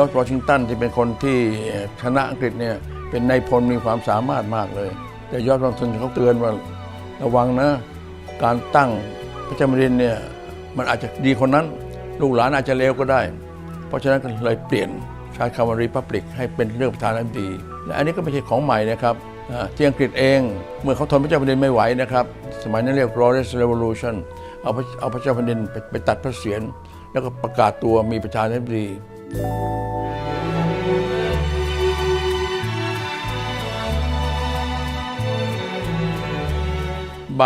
ยอร์จวอชิงตันที่เป็นคนที่ชนะอังกฤษเนี่ยเป็นนายพลมีความสามารถมากเลย แต่ยอร์จวอชิงตันเขาเตือนว่าระวังนะ การตั้งพระเจ้าแผ่นดินเนี่ยมันอาจจะดีคนนั้น ลูกหลานอาจจะเลวก็ได้ เพราะฉะนั้นก็เลยเปลี่ยนใช้คำว่า Republic ให้เป็นเรื่องประธานาธิบดี และอันนี้ก็ไม่ใช่ของใหม่นะครับอ่าที่อังกฤษเองเมื่อเขาทนพระเจ้าแผ่นดินไม่ไหวนะครับ สมัยนั้นเรียก Glorious Revolution เอาพระเอาพระเจ้าแผ่นดินไปไปตัดพระเศียรแล้วก็ประกาศตัวมีประธานาธิบดี บ้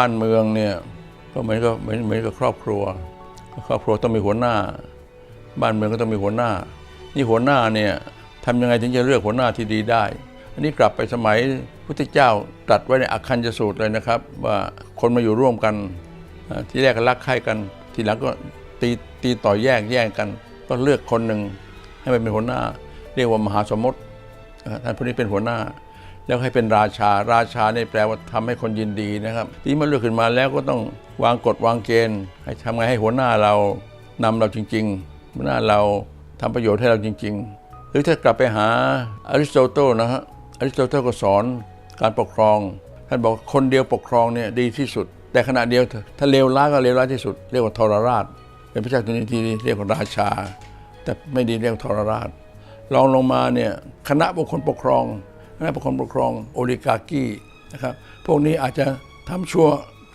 านเมืองเนี่ยก็เหมือนกับเหมือนเหมือนกับครอบครัว ครอบครัวต้องมีหัวหน้า บ้านเมืองก็ต้องมีหัวหน้า นี่หัวหน้าเนี่ยทำยังไงถึงจะเลือกหัวหน้าที่ดีได้ อันนี้กลับไปสมัยพุทธเจ้าตรัสไว้ในอักคัญจสูตรเลยนะครับ ว่าคนมาอยู่ร่วมกันที่แรกก็รักใคร่กัน ทีหลังก็ตีตีต่อแยกแย่งกัน ก็เลือกคนหนึ่ง ให้มันเป็นหัวหน้า เรียกว่ามหาสมมติท่านผู้นี้เป็นหัวหน้า แล้วให้เป็นราชาราชาเนี่ยแปลว่าทำให้คนยินดีนะครับทีนี้มื่อเลือกขึ้นมาแล้วก็ต้องวางกฎวางเกณฑ์ ให้ทำไงให้หัวหน้าเรานำเราจริงๆหัวหน้าเราทำประโยชน์ให้เราจริง ๆ หรือถ้ากลับไปหาอริสโตเติลนะฮะอริสโตเติลก็สอนการปกครองท่านบอกคนเดียวปกครองเนี่ยดีที่สุด แต่ขณะเดียวถ้าเลวร้ายก็เลวร้ายที่สุด เรียกว่าทรราช เป็นพระเจ้าตัวนี้ที่เรียกว่าราชา แต่ไม่ดีเรียกทรราชรองลงมาเนี่ยคณะบุคคลปกครองคณะบุคคลปกครองโอลิกากี้นะครับพวกนี้อาจจะทำชั่ว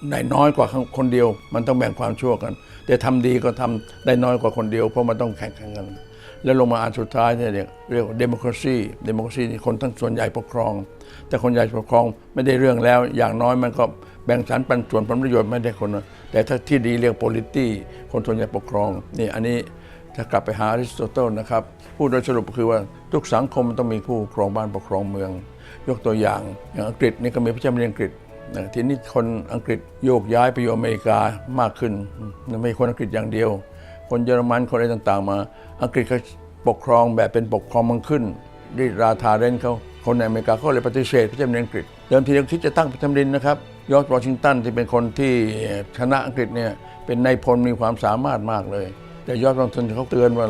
ได้น้อยกว่าคนเดียว มันต้องแบ่งความชั่วกัน แต่ทำดีก็ทำได้น้อยกว่าคนเดียว เพราะมันต้องแข่งขันกัน แล้วลงมาอันสุดท้ายเนี่ยเรียกเรียกว่าเดโมคราซีเดโมคราซีนี่คนทั้งส่วนใหญ่ปกครอง แต่คนใหญ่ปกครองไม่ได้เรื่องแล้ว อย่างน้อยมันก็แบ่งสรรปันส่วนผลประโยชน์ไม่ได้คน แต่ถ้าที่ดีเรียกโพลิตี้คนส่วนใหญ่ปกครองนี่อันนี้ ถ้ากลับไปหาอริสโตเติลนะครับพูดโดยสรุปคือว่าทุกสังคมมันต้องมีผู้ปกครองบ้านปกครองเมือง ยกตัวอย่างอย่างอังกฤษนี่ก็มีพระเจ้าแผ่นดินอังกฤษนะทีนี้คนอังกฤษโยกย้ายไปอยู่อเมริกามากขึ้นไม่ใช่คนอังกฤษอย่างเดียว คนเยอรมันคนอะไรต่างๆ มา อังกฤษเขาปกครองแบบเป็นปกครองมังขึ้นรีราทาเรนเขาคนในอเมริกาเขาเลยปฏิเสธพระเจ้าแผ่นดินอังกฤษเดิมทีเดียวคิดจะตั้งพระเจ้าแผ่นดินนะครับยอร์จวอชิงตันที่เป็นคนที่ชนะอังกฤษเนี่ยเป็นนายพลมีความสามารถมากเลย แต่ยอดวองตันเขาเตือนว่า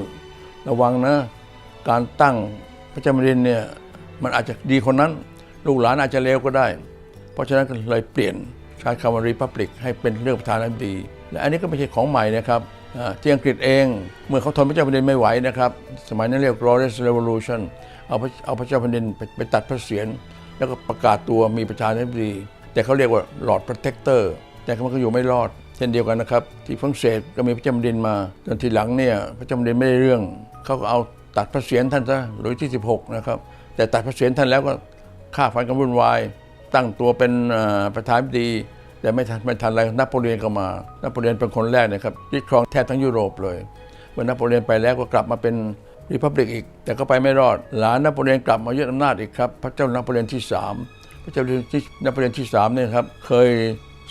ระวังนะ การตั้งพระเจ้าแผ่นดินเนี่ยมันอาจจะดีคนนั้น ลูกหลานอาจจะเลวก็ได้ เพราะฉะนั้นก็เลยเปลี่ยนใช้คำว่า Republic ให้เป็นเรื่องประธานาธิบดี และอันนี้ก็ไม่ใช่ของใหม่นะครับอ่าที่อังกฤษเองเมื่อเขาทนพระเจ้าแผ่นดินไม่ไหวนะครับ สมัยนั้นเรียก Glorious Revolution เอาพระเอาพระเจ้าแผ่นดินไปไปตัดพระเศียรแล้วก็ประกาศตัวมีประธานาธิบดีแต่เขาเรียกว่า Lord Protector แต่มันก็อยู่ไม่รอด ช่นเดียวกันนะครับ ที่ฝรั่งเศสก็มีพระเจ้าแผ่นดินมาจนทีหลังเนี่ยพระเจ้าแผ่นดินไม่ได้เรื่องเขาก็เอาตัดพระเศียรท่านซะหลุยที่ 16 นะครับ แต่ตัดพระเศียรท่านแล้วก็ฆ่าฟันกันวุ่นวาย ตั้งตัวเป็นประธานาธิบดี แต่ไม่ทันไม่ทันอะไรนโปเลียนก็มา นโปเลียนเป็นคนแรกนะครับยึดครองแทบทั้งยุโรปเลยเมื่อนโปเลียนไปแล้วก็กลับมาเป็นริพับลิกอีก แต่ก็ไปไม่รอด หลานนโปเลียนกลับมายึดอำนาจอีกครับ พระเจ้านโปเลียนที่สามพระเจ้านโปเลียนที่สามเนี่ยครับเคย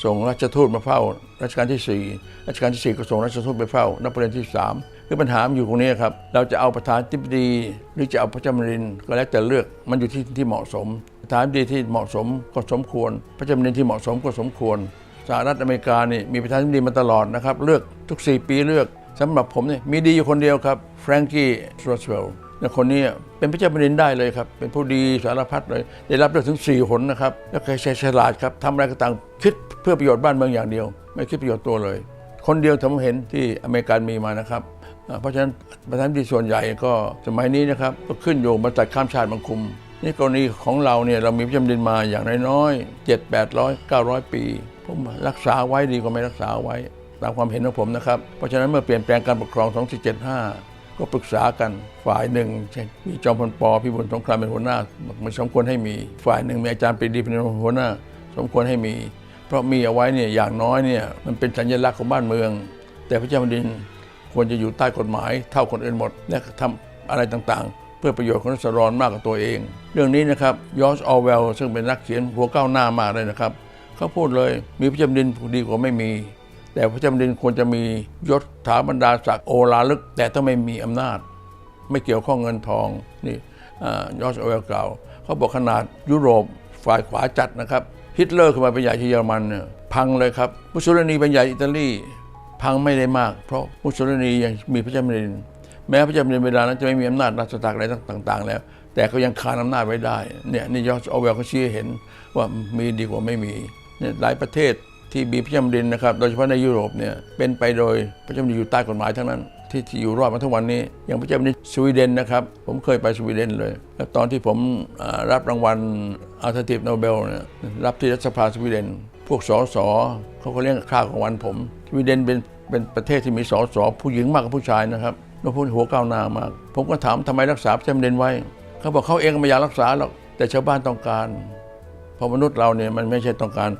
ส่งราชทูตมาเฝ้ารัชกาลที่สี่รัชกาลที่สี่ก็ส่งราชทูตไปเฝ้านโปเลียนที่สามคือปัญหาอยู่ตรงนี้ครับ เราจะเอาประธานาธิบดีหรือจะเอาพระเจ้าแผ่นดินก็แล้วแต่เลือกมันอยู่ที่ที่เหมาะสม ประธานาธิบดีที่เหมาะสมก็สมควร พระเจ้าแผ่นดินที่เหมาะสมก็สมควรสหรัฐอเมริกานี่มีประธานาธิบดีมาตลอดนะครับ เลือกทุก 4 ปีเลือกสำหรับผมเนี่ยมีดีอยู่คนเดียวครับแฟรงกี้โรสเวลล์ นคนนี้เป็นพระเจ้าแผ่นดินได้เลยครับ เป็นผู้ดีสารพัดเลย ได้รับเลือกถึง4หนนะครับ แล้วแกฉลาดครับทำอะไรก็ต่างคิดเพื่อประโยชน์บ้านเมืองอย่างเดียว ไม่คิดประโยชน์ตัวเลย คนเดียวที่ผมเห็นที่อเมริกามีมานะครับ เพราะฉะนั้นประธานาธิบดีส่วนใหญ่ก็สมัยนี้นะครับก็ขึ้นอยู่บรรจัดข้ามชาติบังคุมนี่กรณีของเราเนี่ยเรามีพระเจ้าแผ่นดินมาอย่างน้อยๆเจ็ดแปดร้อยเก้าร้อยปีผมรักษาไว้ดีกว่าไม่รักษาไว้ตามความเห็นของผมนะครับ เพราะฉะนั้นเมื่อเปลี่ยนแปลงการปกครอง 2475 ก็ปรึกษากันฝ่ายหนึ่งมีจอมพลปอพิบูลสงครามเป็นหัวหน้ามันสมควรให้มีฝ่ายหนึ่งมีอาจารย์ปรีดีเป็นหัวหน้า สมควรให้มี เพราะมีเอาไว้เนี่ยอย่างน้อยเนี่ยมันเป็นสัญลักษณ์ของบ้านเมือง แต่พระเจ้าแผ่นดินควรจะอยู่ใต้กฎหมายเท่าคนอื่นหมดและทำอะไรต่างๆ เพื่อประโยชน์ของรัษฎรมากกว่าตัวเอง เรื่องนี้นะครับยอร์จออเวลซึ่งเป็นนักเขียนหัวก้าวหน้ามากเลยนะครับเขาพูดเลยมีพระเจ้าแผ่นดินดีกว่าไม่มี แต่พระเจ้าแผ่นดินควรจะมียศถาบรรดาศักดิ์โอลาลึก แต่ต้องไม่มีอำนาจ ไม่เกี่ยวข้องเงินทองนี่ยอร์จอเวลกล่าวเขาบอกขนาดยุโรปฝ่ายขวาจัดนะครับ ฮิตเลอร์ขึ้นมาเป็นใหญ่ที่เยอรมันเนี่ยพังเลยครับมุสโสลินีเป็นใหญ่อิตาลีพังไม่ได้มาก เพราะมุสโสลินียังมีพระเจ้าแผ่นดินแม้พระเจ้าแผ่นดินเวลานั้นจะไม่มีอำนาจราชสถาอะไรต่าง ๆ แล้ว แต่ก็ยังคานอำนาจไว้ได้เนี่ยนี่ยอร์จอเวลเขาชี้เห็นว่ามีดีกว่าไม่มีเนี่ยหลายประเทศ ที่มีพระเจ้าแผ่นดินนะครับโดยเฉพาะในยุโรปเนี่ยเป็นไปโดยพระเจ้าแผ่นดินอยู่ใต้กฎหมายทั้งนั้นที่ที่อยู่รอดมาทุกวันนี้ อย่างพระเจ้าแผ่นดินสวีเดนนะครับ ผมเคยไปสวีเดนเลย แล้วตอนที่ผมรับรางวัลอัลเทอร์ทีฟโนเบลเนี่ยรับที่รัฐสภาสวีเดน พวกสสเขาก็เลี้ยงข้าวของวันผม สวีเดนเป็นเป็นประเทศที่มีสสผู้หญิงมากกว่าผู้ชายนะครับแล้วพวกหัวก้าวหน้ามาก ผมก็ถามทำไมรักษาพระเจ้าแผ่นดินไว้ เขาบอกเขาเองไม่อยากรักษาหรอกแต่ชาวบ้านต้องการเพราะมนุษย์เราเนี่ยมันไม่ใช่ต้องการ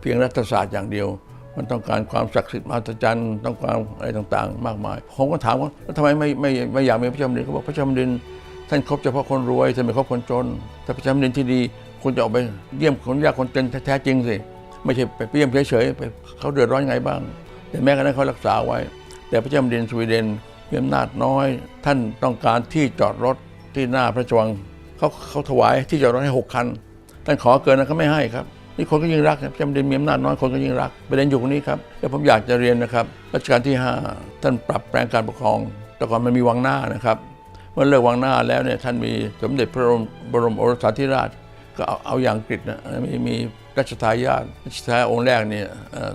เพียงรัฐศาสตร์อย่างเดียว มันต้องการความศักดิ์สิทธิ์มหัศจรรย์ ต้องการอะไรต่างๆ มากมาย ผมก็ถามว่าแล้วทำไมไม่ไม่ไม่อยากมีพระเจ้าแผ่นดินเขาบอกพระเจ้าแผ่นดินท่านครบเฉพาะคนรวยท่านไม่ครบคนจน แต่พระเจ้าแผ่นดินที่ดีคุณจะออกไปเยี่ยมคนยากคนจนแท้จริงสิไม่ใช่ไปเยี่ยมเฉยๆไปเขาเดือดร้อนไงบ้าง แต่แม้กระนั้นเขารักษาไว้ แต่พระเจ้าแผ่นดินสวีเดนมีอำนาจน้อย ท่านต้องการที่จอดรถที่หน้าพระชวังเขาเขาถวายที่จอดรถให้หกคันท่านขอเกินนะเขาไม่ให้ครับ นี่คนก็ยิ่งรักนะจำเป็นมีอำนาจน้อยคนก็ยิ่งรักประเด็นอยู่ตรงนี้ครับแล้วผมอยากจะเรียนนะครับรัชกาลที่ 5 ท่านปรับแปลงการปกครอง แต่ก่อนมันมีวังหน้านะครับเมื่อเลิกวังหน้าแล้วเนี่ยท่านมีสมเด็จพระบรมโอรสาธิราชก็เอาเอาอย่างกฤษนะมีมีรัชทายาทรัชทายาทองค์แรกเนี่ย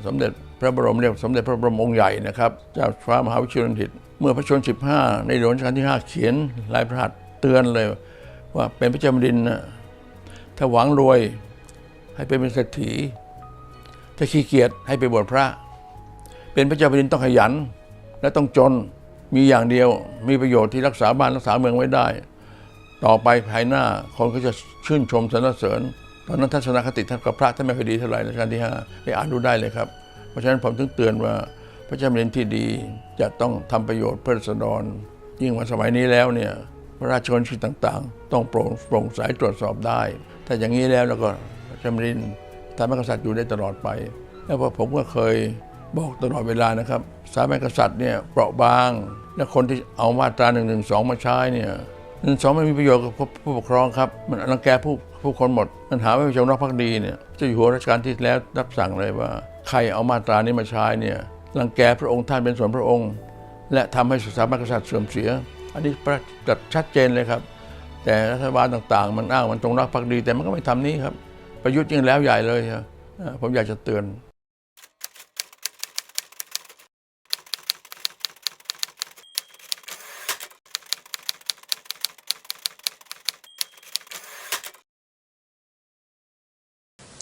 สมเด็จพระบรมเรียกสมเด็จพระบรมองค์ใหญ่นะครับเจ้าฟ้ามหาวิชิตดิตเมื่อพระชนม์15 ในหลวงรัชกาลที่ 5 เขียนลายพระหัตถ์เตือนเลย ว่าเป็นพระเจ้าแผ่นดินนะถ้าหวังรวย ให้ไปเป็นเศรษฐีถ้าขี้เกียจให้ไปบวชพระ เป็นพระเจ้าแผ่นดินต้องขยัน และต้องจนมีอย่างเดียวมีประโยชน์ที่รักษาบ้านรักษาเมืองไว้ได้ ต่อไปภายหน้าคนก็จะชื่นชมสรรเสริญตอนนั้นทัศนคติท่านกับพระท่านไม่ค่อยดีเท่าไหร่รัชกาลที่ห้าไปอ่านดูได้เลยครับ เพราะฉะนั้นผมถึงเตือนว่าพระเจ้าแผ่นดินที่ดีจะต้องทำประโยชน์เพื่อราษฎรยิ่งวันสมัยนี้แล้วเนี่ยพระราชกรณียกิจต่างๆ ต้องโปร่งโปร่งใสตรวจสอบได้ ถ้าอย่างนี้แล้วแล้วก็ พระเจ้าแผ่นดินทำให้กษัตริย์อยู่ได้ตลอดไป แล้วพอผมก็เคยบอกตลอดเวลานะครับสามัญกษัตริย์เนี่ยเปราะบาง และคนที่เอามาตรา1นึมาใช้เนี่ยหนึ่งสองไม่มีประโยชน์กับผู้ปกครองครับ มันรังแกผู้ผู้คนหมดมันหาไม่เป็นจงรักภักดีเนี่ยเจะอยู่หัวรัชกาลที่แล้วรับสั่งเลยว่า ใครเอามาตรานี้มาใช้เนี่ยรังแกพระองค์ท่านเป็นส่วนพระองค์ และทำให้สถาบันกษัตริย์เสื่อมเสีย อันนี้ประจัดชัดเจนเลยครับ แต่รัฐบาลต่างๆ มันอ้างมันจงรักภักดี แต่มันก็ไม่ทำนี้ครับ ประยุทธ์ยิ่งแล้วใหญ่เลยผมอยากจะเตือน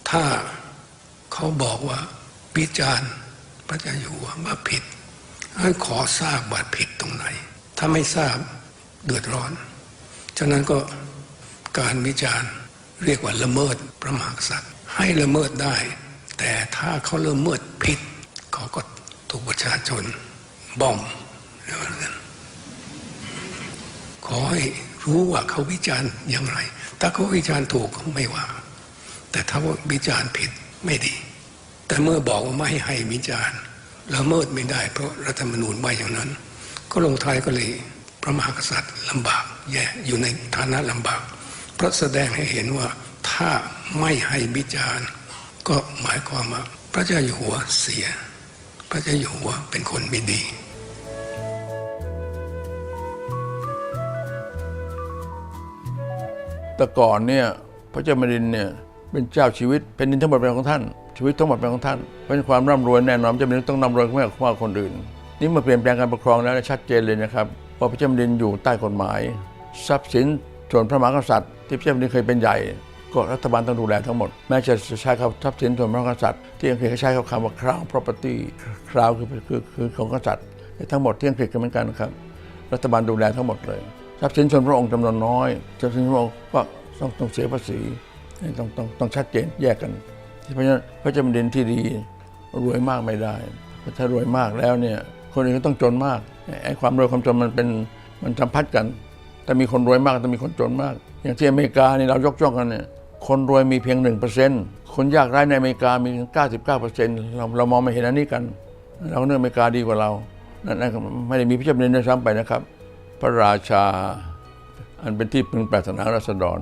ถ้าเขาบอกว่าวิจารณ์พระเจ้าอยู่หัวว่าผิดให้ขอทราบว่าผิดตรงไหน ถ้าไม่ทราบเดือดร้อน ฉะนั้นก็การวิจารณ์ เรียกว่าละเมิดพระมหากษัตริย์ ให้ละเมิดได้ แต่ถ้าเขาละเมิดผิดเขาก็ถูกประชาชนบ่อมเรียกว่าอย่างขอให้รู้ว่าเขาวิจารณ์อย่างไร ถ้าเขาวิจารณ์ถูกก็ไม่ว่า แต่ถ้าวิจารณ์ผิดไม่ดี แต่เมื่อบอกว่าไม่ให้วิจารณ์ละเมิดไม่ได้ เพราะรัฐธรรมนูญไว่าอย่างนั้น ก็ลงท้ายก็เลยพระมหากษัตริย์ลำบากแย่อยู่ในฐานะลำบาก พราะแสดงให้เห็นว่าถ้าไม่ให้วิจารณ์ ก็หมายความว่าพระเจ้าอยู่หัวเสีย พระเจ้าอยู่หัวเป็นคนไม่ดีแต่ก่อนเนี่ยพระเจ้าแผ่นดินเนี่ยเป็นเจ้าชีวิตแผ่นดินทั้งหมดเป็นของท่าน ชีวิตทั้งหมดเป็นของท่านเพราะฉะนั้นความร่ำรวยแน่นอนพระเจ้าแผ่นต้องร่ำรวยมากกว่าคนอื่น นี่มาเปลี่ยนแปลงการปกครองแล้วชัดเจนเลยนะครับว่าพระเจ้าแผ่นดินอยู่ใต้กฎหมาย ทรัพย์สิน ส่วนพระมหากษัตริย์ที่เจ้าแผ่นดินเคยเป็นใหญ่ ก็รัฐบาลต้องดูแลทั้งหมด แม้จะใช้คำทรัพย์สินส่วนพระมหากษัตริย์ที่อังกฤษเขาใช้คำว่า crown property crown คือคือคือของกษัตริย์ทั้งหมดที่อังกฤษก็เหมือนกันครับ รัฐบาลดูแลทั้งหมดเลยทรัพย์สินส่วนพระองค์จำนวนน้อยทรัพย์สินพระองค์ก็ต้องต้องเสียภาษีต้องต้องต้องชัดเจนแยกกันเพราะฉะนั้นพระเจ้าแผ่นดินที่ดีรวยมากไม่ได้ถ้ารวยมากแล้วเนี่ยคนอื่นก็ต้องจนมากไอ้ความรวยความจนมันเป็นมันสัมพัทธ์กัน แต่มีคนรวยมากแต่มีคนจนมาก อย่างที่อเมริกานี่เรายกย่องกันเนี่ยคนรวยมีเพียงหนึ่งเปอร์เซ็นต์คนยากไร้ในอเมริกามีถึงเก้าสิบเก้าเปอร์เซ็นต์เราเรามองไม่เห็นอันนี้กัน เราเนื้ออเมริกาดีกว่าเรานั่นไม่ได้มีพระเจ้าแผ่นดินซ้ำไปนะครับ พระราชาอันเป็นที่พึงปรารถนาราษฎร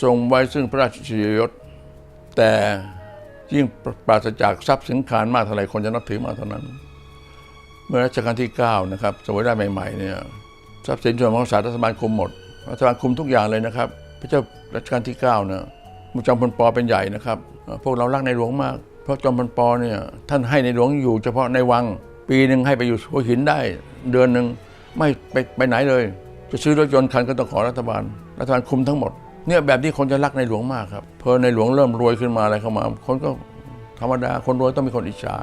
ทรงไว้ซึ่งพระราชชียศ แต่ยิ่งปราศจากทรัพย์สินขานมากเท่าไหร่คนจะนับถือมากเท่านั้น เมื่อรัชกาลที่ 9 นะครับสมัยได้ใหม่ ๆ เนี่ย ทรัพย์สินส่วนของศาสตร์รัฐบาลคุมหมดรัฐบาลคุมทุกอย่างเลยนะครับ พระเจ้ารัชกาลที่9เนี่ยมุจอมพลปอเป็นใหญ่นะครับ พวกเรารักในหลวงมาก เพราะจอมพลปอเนี่ยท่านให้ในหลวงอยู่เฉพาะในวัง ปีหนึ่งให้ไปอยู่หัวหินได้ เดือนหนึ่งไม่ไปไปไหนเลย จะซื้อรถยนต์คันก็ต้องขอรัฐบาล รัฐบาลคุมทั้งหมดเนี่ยแบบนี้คนจะรักในหลวงมากครับเพอในหลวงเริ่มรวยขึ้นมาอะไรเข้ามา คนก็ธรรมดาคนรวยต้องมีคนอิจฉา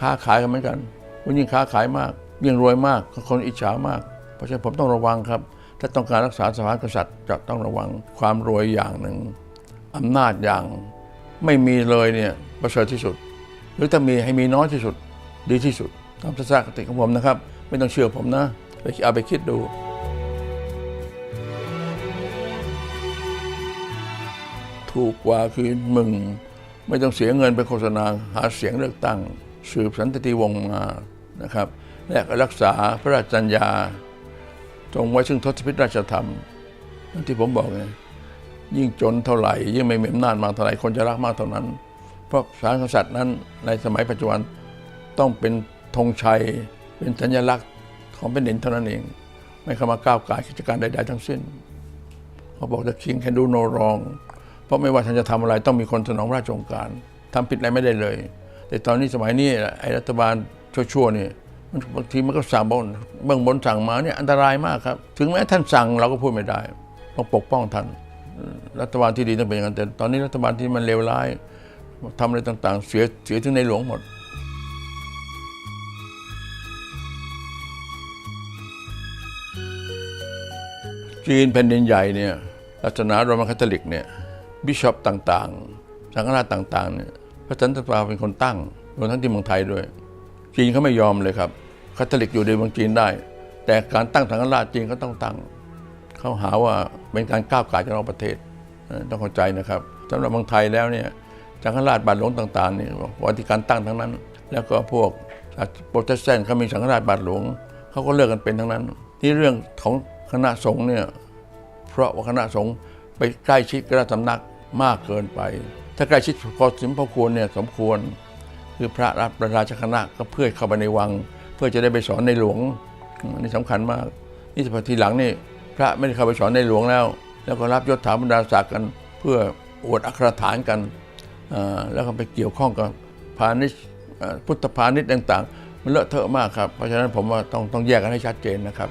ค้าขายกันเหมือนกันวันยิ่งค้าขายมาก ยิ่งรวยมากคนอิจฉามาก ราะฉะนั้นผมต้องระวังครับ ถ้าต้องการรักษาสถาบันกษัตริย์จะต้องระวังความรวยอย่างหนึ่งอำนาจอย่างไม่มีเลยเนี่ยประเสริฐที่สุด หรือถ้ามีให้มีน้อยที่สุดดีที่สุดตามทัศนคติของผมนะครับ ไม่ต้องเชื่อผมนะไปเอาไปคิดดูถูกกว่าคือมึงไม่ต้องเสียเงินไปโฆษณาหาเสียงเลือกตั้ง สืบสันตติวงศ์มานะครับและก็รักษาพระราชจัญญา ทรงไว้ซึ่งทศพิธราชธรรมนั่นที่ผมบอกไงยิ่งจนเท่าไหร่ ยิ่งไม่มีอำนาจมากเท่าไหร่คนจะรักมากเท่านั้น เพราะสารกษัตริย์นั้นในสมัยปัจจุบันต้องเป็นธงชัย เป็นสัญลักษณ์ของแผ่นดินเท่านั้นเอง ไม่เข้ามาก้าวไก่ายกิจการใด ๆ ทั้งสิ้นเขาบอก the king can do no wrong เพราะไม่ว่าท่านจะทำอะไรต้องมีคนสนองราชโองการทำผิดอะไรไม่ได้เลย แต่ตอนนี้สมัยนี้ไอ้รัฐบาลชั่วๆนี่ บางทีมันก็สั่งบนเบื้องบนสั่งมาเนี่ยอันตรายมากครับ ถึงแม้ท่านสั่งเราก็พูดไม่ได้ ต้องปกป้องท่าน รัฐบาลที่ดีต้องเป็นอย่างนั้นแต่ตอนนี้รัฐบาลที่มันเลวร้ายทำอะไรต่างๆ เสียเสียถึงในหลวงหมดจีนแผ่นดินใหญ่เนี่ยศาสนาโรมันคาทอลิกเนี่ยบิชอปต่างๆ สังฆราชต่างๆเนี่ยพระสันตะปาเป็นคนตั้งรวมทั้งที่เมืองไทยด้วย จีนเขาไม่ยอมเลยครับคาทอลิกอยู่ในเมืองจีนได้ แต่การตั้งสังฆราชจีนก็ต้องตั้งเขาหาว่าเป็นการก้าวไก่จากนอกประเทศต้องเข้าใจนะครับสำหรับเมืองไทยแล้วเนี่ยสังฆราชบาทหลวงต่างๆนี่วันที่การตั้งทั้งนั้น แล้วก็พวกโปรเตสแตนต์เขามีสังฆราชบาทหลวงเขาก็เลือกกันเป็นทั้งนั้น ที่เรื่องของคณะสงฆ์เนี่ยเพราะว่าคณะสงฆ์ไปใกล้ชิดกับราชสำนักมากเกินไป ถ้าใกล้ชิดพอสมพอควรเนี่ยสมควร คือพระรับประราชคณะก็เพื่อเข้าไปในวัง เพื่อจะได้ไปสอนในหลวงนี่สำคัญมากนี่สพทีหลังนี่พระไม่ได้เข้าไปสอนในหลวงแล้ว แล้วก็รับยศถาบรรดาศักดิ์กันเพื่ออวดอัครฐานกันแล้วก็ไปเกี่ยวข้องกับพาณิชพุทธพาณิชย์ต่าง ๆ มันเลอะเทอะมากครับ เพราะฉะนั้นผมว่าต้องต้องแยกกันให้ชัดเจนนะครับ